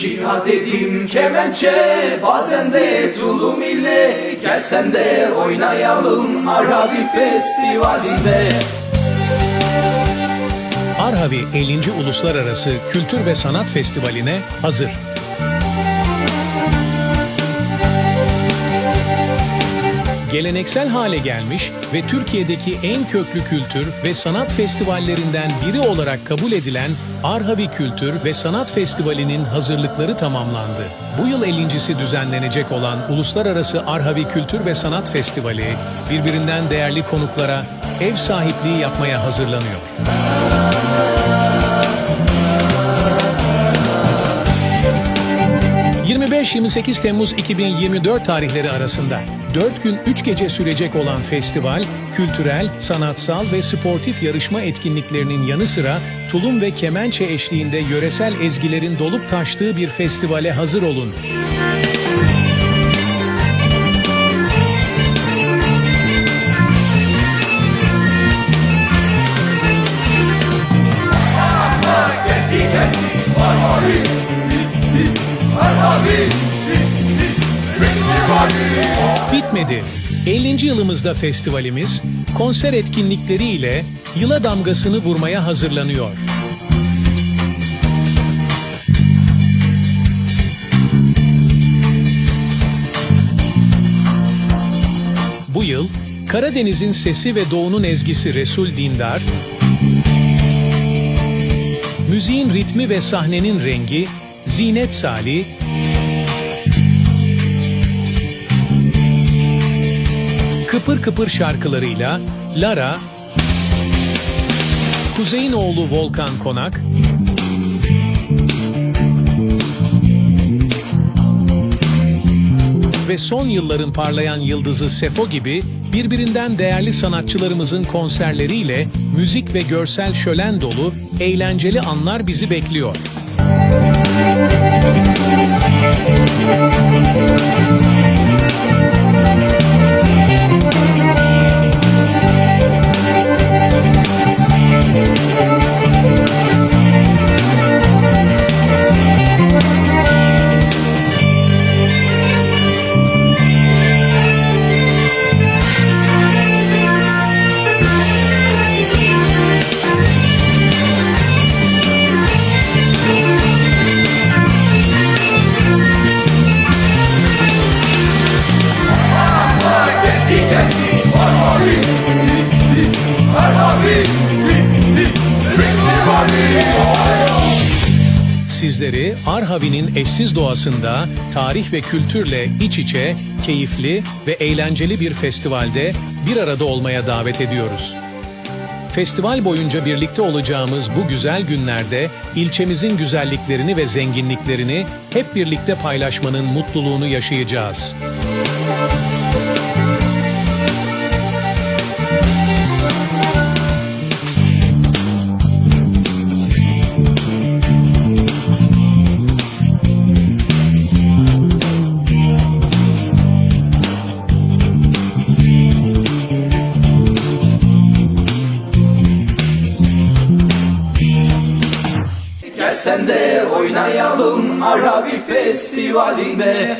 Cihad edim kemençe bazen de tulum ile Gelsen de oynayalım Arabi Festivali'nde Arhavi 50. Uluslararası Kültür ve Sanat Festivali'ne hazır. Geleneksel hale gelmiş ve Türkiye'deki en köklü kültür ve sanat festivallerinden biri olarak kabul edilen Arhavi Kültür ve Sanat Festivali'nin hazırlıkları tamamlandı. Bu yıl 50.si düzenlenecek olan Uluslararası Arhavi Kültür ve Sanat Festivali, birbirinden değerli konuklara ev sahipliği yapmaya hazırlanıyor. 25-28 Temmuz 2024 tarihleri arasında 4 gün 3 gece sürecek olan festival, kültürel, sanatsal ve sportif yarışma etkinliklerinin yanı sıra tulum ve kemençe eşliğinde yöresel ezgilerin dolup taştığı bir festivale hazır olun. Bitmedi. 50. yılımızda festivalimiz konser etkinlikleriyle yıla damgasını vurmaya hazırlanıyor. Bu yıl Karadeniz'in sesi ve doğunun ezgisi Resul Dindar, müziğin ritmi ve sahnenin rengi Zinet Salih, kıpır kıpır şarkılarıyla Lara, Kuzey'in oğlu Volkan Konak, ve son yılların parlayan yıldızı Sefo gibi birbirinden değerli sanatçılarımızın konserleriyle müzik ve görsel şölen dolu eğlenceli anlar bizi bekliyor. Sizleri Arhavi'nin eşsiz doğasında tarih ve kültürle iç içe, keyifli ve eğlenceli bir festivalde bir arada olmaya davet ediyoruz. Festival boyunca birlikte olacağımız bu güzel günlerde ilçemizin güzelliklerini ve zenginliklerini hep birlikte paylaşmanın mutluluğunu yaşayacağız. Gelsen de oynayalım Arabi Festivali'nde